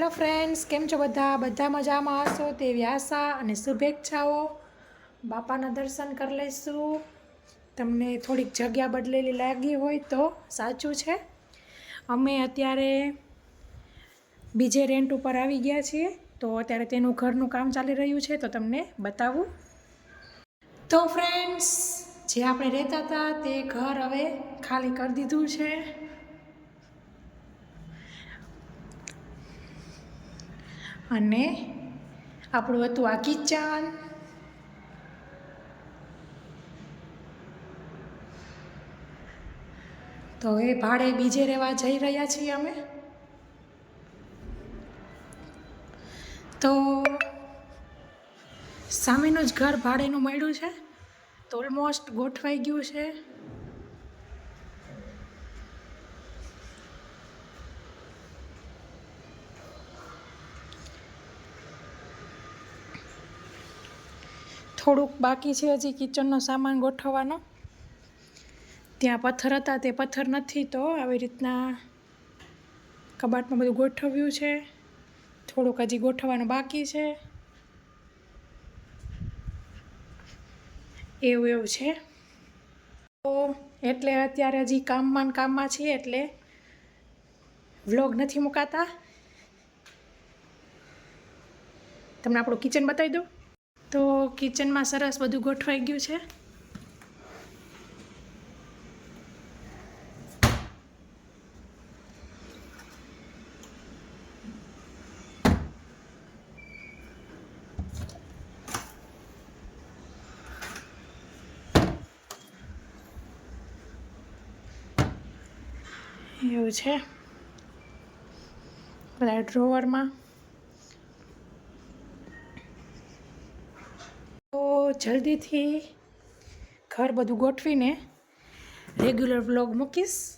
Hello friends કેમ છો બધા? બધા મજામાં હશો? તેવી આશા અને શુભેચ્છાઓ. બાપાના દર્શન કરી લઈશું. તમને થોડીક જગ્યા બદલેલી લાગી હોય તો સાચું છે. અમે અત્યારે બીજે રેન્ટ ઉપર આવી ગયા છીએ. તો અત્યારે તેનું ઘરનું કામ ચાલી રહ્યું છે. તો તમને બતાવું. તો ફ્રેન્ડ્સ જે આપણે રહેતા હતા તે ઘર હવે ખાલી કરી દીધું છે. અને આપણું હતું આ કિચન. તો એ ભાડે બીજે રહેવા જઈ રહ્યા છીએ અમે. તો સામેનું જ ઘર ભાડેનું મળ્યું છે. તો ઓલમોસ્ટ ગોઠવાઈ ગયું છે. થોડુંક બાકી છે હજી કિચનનો સામાન ગોઠવવાનો. ત્યાં પથ્થર હતા, તે પથ્થર નથી તો આવી રીતના કબાટમાં બધું ગોઠવ્યું છે. થોડુંક હજી ગોઠવવાનું બાકી છે. એવું એવું છે. તો એટલે અત્યારે હજી કામમાં કામમાં છીએ એટલે વ્લોગ નથી મુકાતા. તમને આપણું કિચન બતાવી દઉં? કિચનમાં સરસ બધું ગોઠવાઈ ગયું છે. એવું છે. બધા ડ્રોવરમાં તો જલ્દીથી ઘર બધું ગોઠવીને રેગ્યુલર વ્લોગ મૂકીશ.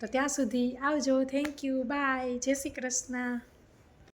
તો ત્યાં સુધી આવજો. થેન્ક યુ બાય જય શ્રી કૃષ્ણ.